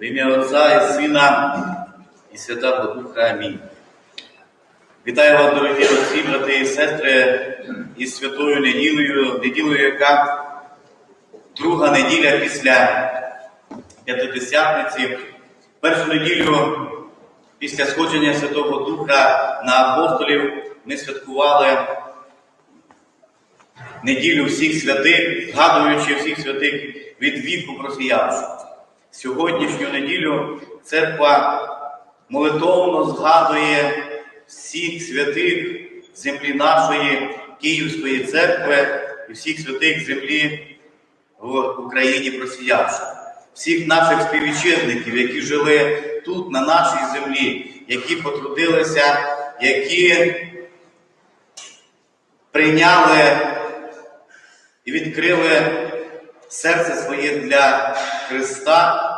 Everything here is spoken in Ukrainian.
В ім'я Отця і Сина і Святого Духа. Амінь. Вітаю вас, дорогі отці, брати і сестри, із святою неділею, неділею, яка друга неділя після П'ятидесятниці, першу неділю після сходження Святого Духа на апостолів ми святкували неділю всіх святих, згадуючи всіх святих від віку просіявши. Сьогоднішню неділю церква молитовно згадує всіх святих землі нашої Київської церкви і всіх святих землі в Україні просіявши. Всіх наших співвітчизників, які жили тут, на нашій землі, які потрудилися, які прийняли і відкрили серце своє для Христа